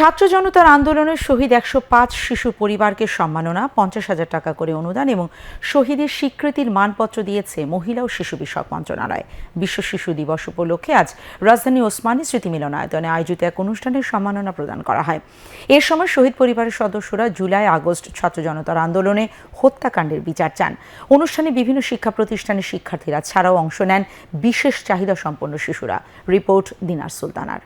ছাত্র জনতার আন্দোলনের শহীদ একশো পাঁচ শিশু পরিবারকে সম্মাননা, পঞ্চাশ হাজার টাকা করে অনুদান এবং শহীদের স্বীকৃতির মানপত্র দিয়েছে মহিলা ও শিশু বিষয়ক মন্ত্রণালয়। বিশ্ব শিশু দিবস উপলক্ষে আজ রাজধানী ওসমানী স্মৃতি মিলনায়তনে আয়োজিত এক অনুষ্ঠানে সম্মাননা প্রদান করা হয়। এ সময় শহীদ পরিবারের সদস্যরা জুলাই, আগস্ট ছাত্র জনতার আন্দোলনে হত্যাকাণ্ডের বিচার চান। অনুষ্ঠানে বিভিন্ন শিক্ষা প্রতিষ্ঠানের শিক্ষার্থীরা ছাড়াও অংশ নেন বিশেষ চাহিদা সম্পন্ন শিশুরা। রিপোর্ট দিনার সুলতানার।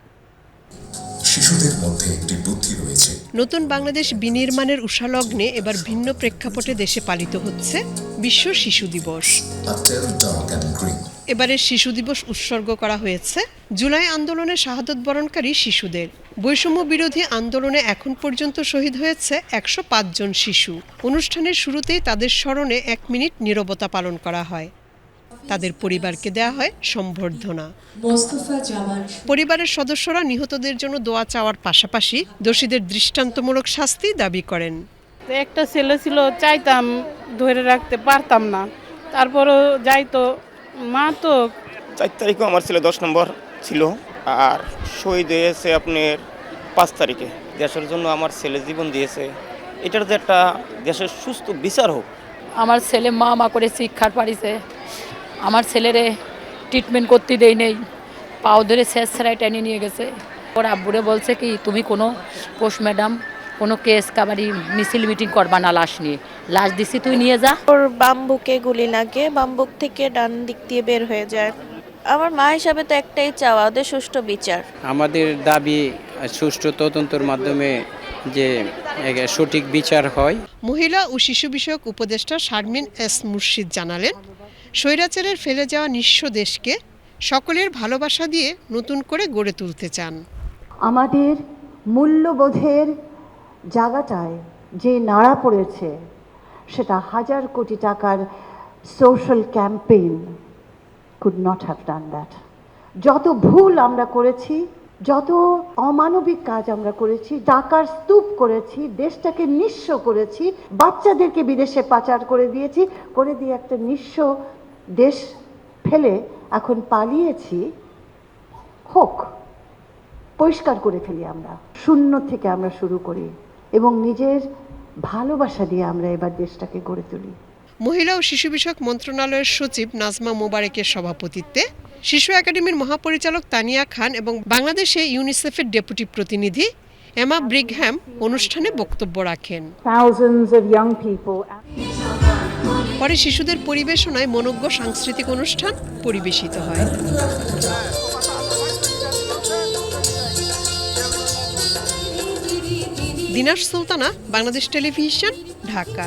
শিশুদের মধ্যে একটি বুদ্ধি রয়েছে। নতুন বাংলাদেশ বিনির্মাণের উষালগ্নে এবার ভিন্ন প্রেক্ষাপটে দেশে পালিত হচ্ছে বিশ্ব শিশু দিবস. এবারের শিশু দিবস উৎসর্গ করা হয়েছে জুলাই আন্দোলনে শাহাদত বরণকারী শিশুদের। বৈষম্য বিরোধী আন্দোলনে এখন পর্যন্ত শহীদ হয়েছে একশো জন শিশু। অনুষ্ঠানের শুরুতেই তাদের স্মরণে এক মিনিট নীরবতা পালন করা হয়। তাদের পরিবারকে দেয়া হয় সম্বর্ধনা। পরিবারের সদস্যরা নিহতদের জন্য দোয়া চাওয়ার পাশাপাশি দোষীদের দৃষ্টান্তমূলক শাস্তি দাবি করেন। তো একটা ছেলে ছিল চাইতাম ধরে রাখতে পারতাম না। তারপরও যাইতো। মা তো চার তারিখও আমার ছেলে দশ নম্বর ছিল। আর শহীদ হয়েছে আপনার পাঁচ তারিখে। দেশের জন্য আমার ছেলে জীবন দিয়েছে। এটার যে একটা দেশের সুস্থ বিচার হোক। আমার ছেলে মা মা করে শিক্ষার পারিছে। আমার ছেলেরে ট্রিটমেন্ট করতে দেই নেই। পাও ধরে শেষ ছাড়াই টেনে নিয়ে গেছে। ওর আব্বুরে বলছে কি তুমি কোনো পোস্ট ম্যাডাম কোনো কেস কাবারি মিছিল মিটিং করবা না লাশ নিয়ে। লাশ দিছি তুই নিয়ে যা। ওর বাম্বুকে গুলি লাগে বাম্বুক থেকে ডান দিক দিয়ে বের হয়ে যায়। আমার মা হিসাবে তো একটাই চাওয়া ওদের সুষ্ঠু বিচার। আমাদের দাবি সুষ্ঠু তদন্তর মাধ্যমে যে সঠিক বিচার হয়। মহিলা ও শিশু বিষয়ক উপদেষ্টা শারমিন এস মুর্শিদ জানালেন স্বৈরাচারের ফেলে যাওয়া নিঃস্ব দেশকে সকলের ভালোবাসা দিয়ে নতুন করে গড়ে তুলতে চান। আমাদের মূল্যবোধের জায়গাটায় যে নাড়া পড়েছে সেটা হাজার কোটি টাকার social campaign could not have done that যত ভুল আমরা করেছি যত অমানবিক কাজ আমরা করেছি, ডাকার স্তূপ করেছি, দেশটাকে নিঃস্ব করেছি, বাচ্চাদেরকে বিদেশে পাচার করে দিয়েছি, করে দিয়ে একটা নিঃস্ব দেশ ফেলে এখন পালিয়েছি, হোক, পরিষ্কার করে ফেলি আমরা। শূন্য থেকে আমরা শুরু করি এবং নিজের ভালোবাসা দিয়ে আমরা এবার দেশটাকে গড়ে তুলি। মহিলা ও শিশু বিষয়ক মন্ত্রণালয়ের সচিব নাজমা মোবারকের সভাপতিত্বে শিশু একাডেমির মহাপরিচালক তানিয়া খান এবং বাংলাদেশে ইউনিসেফের ডেপুটি প্রতিনিধি এমা ব্রিগহ্যাম অনুষ্ঠানে বক্তব্য রাখেন। পরে শিশুদের পরিবেশনায় মনজ্ঞ সাংস্কৃতিক অনুষ্ঠান পরিবেশিত হয়। দিনার সুলতানা বাংলাদেশ টেলিভিশন ঢাকা।